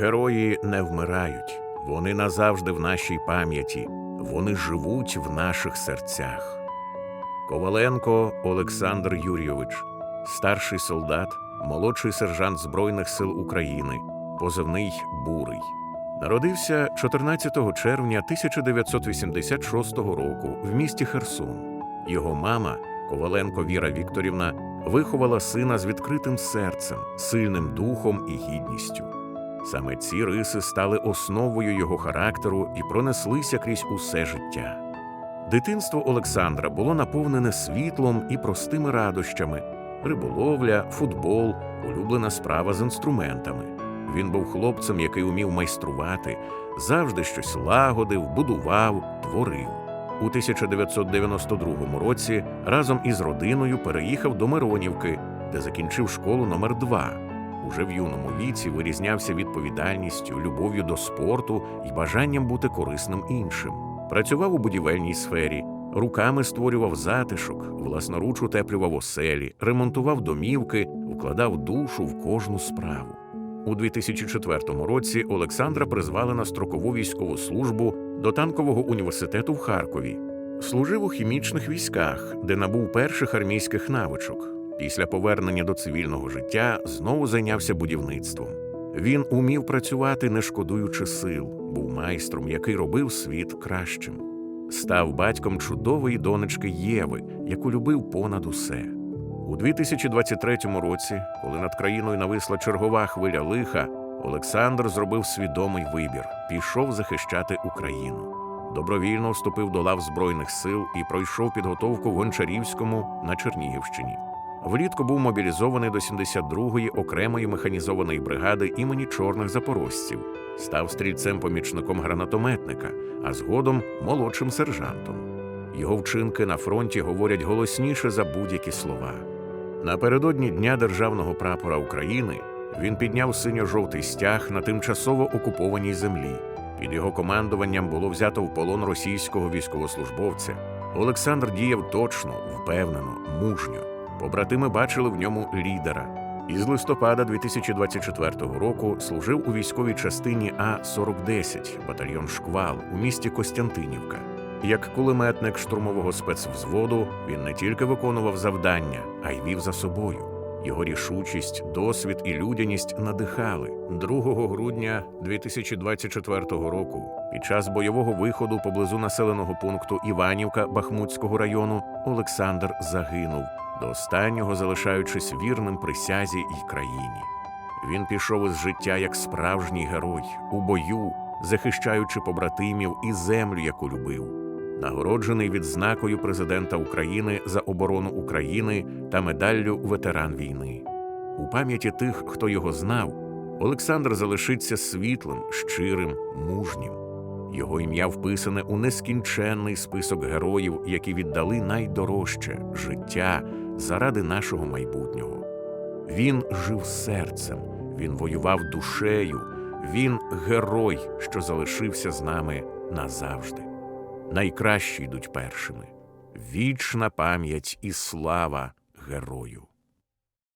Герої не вмирають, вони назавжди в нашій пам'яті, вони живуть в наших серцях. Коваленко Олександр Юрійович, старший солдат, молодший сержант Збройних сил України, позивний Бурий. Народився 14 червня 1986 року в місті Херсон. Його мама, Коваленко Віра Вікторівна, виховала сина з відкритим серцем, сильним духом і гідністю. Саме ці риси стали основою його характеру і пронеслися крізь усе життя. Дитинство Олександра було наповнене світлом і простими радощами: риболовля, футбол, улюблена справа з інструментами. Він був хлопцем, який умів майструвати, завжди щось лагодив, будував, творив. У 1992 році разом із родиною переїхав до Миронівки, де закінчив школу номер 2 Уже в юному віці вирізнявся відповідальністю, любов'ю до спорту і бажанням бути корисним іншим. Працював у будівельній сфері, руками створював затишок, власноруч утеплював оселі, ремонтував домівки, вкладав душу в кожну справу. У 2004 році Олександра призвали на строкову військову службу до танкового університету в Харкові. Служив у хімічних військах, де набув перших армійських навичок. Після повернення до цивільного життя знову зайнявся будівництвом. Він умів працювати, не шкодуючи сил, був майстром, який робив світ кращим. Став батьком чудової донечки Єви, яку любив понад усе. У 2023 році, коли над країною нависла чергова хвиля лиха, Олександр зробив свідомий вибір, пішов захищати Україну. Добровільно вступив до лав Збройних сил і пройшов підготовку в Гончарівському на Чернігівщині. Влітку був мобілізований до 72-ї окремої механізованої бригади імені чорних запорожців, став стрільцем-помічником гранатометника, а згодом молодшим сержантом. Його вчинки на фронті говорять голосніше за будь-які слова. Напередодні Дня державного прапора України він підняв синьо-жовтий стяг на тимчасово окупованій землі. Під його командуванням було взято в полон російського військовослужбовця. Олександр діяв точно, впевнено, мужньо. Побратими бачили в ньому лідера. Із листопада 2024 року служив у військовій частині А-4010, батальйон Шквал у місті Костянтинівка. Як кулеметник штурмового спецвзводу він не тільки виконував завдання, а й вів за собою. Його рішучість, досвід і людяність надихали 2 грудня 2024 року. Під час бойового виходу поблизу населеного пункту Іванівка Бахмутського району Олександр загинув, до останнього залишаючись вірним присязі й країні. Він пішов із життя як справжній герой у бою, захищаючи побратимів і землю, яку любив нагороджений відзнакою президента України за оборону України та медаллю ветеран війни. У пам'яті тих, хто його знав, Олександр залишиться світлим, щирим, мужнім. Його ім'я вписане у нескінченний список героїв, які віддали найдорожче життя заради нашого майбутнього. Він жив серцем, він воював душею, він герой, що залишився з нами назавжди найкращі йдуть першими. Вічна пам'ять і слава герою.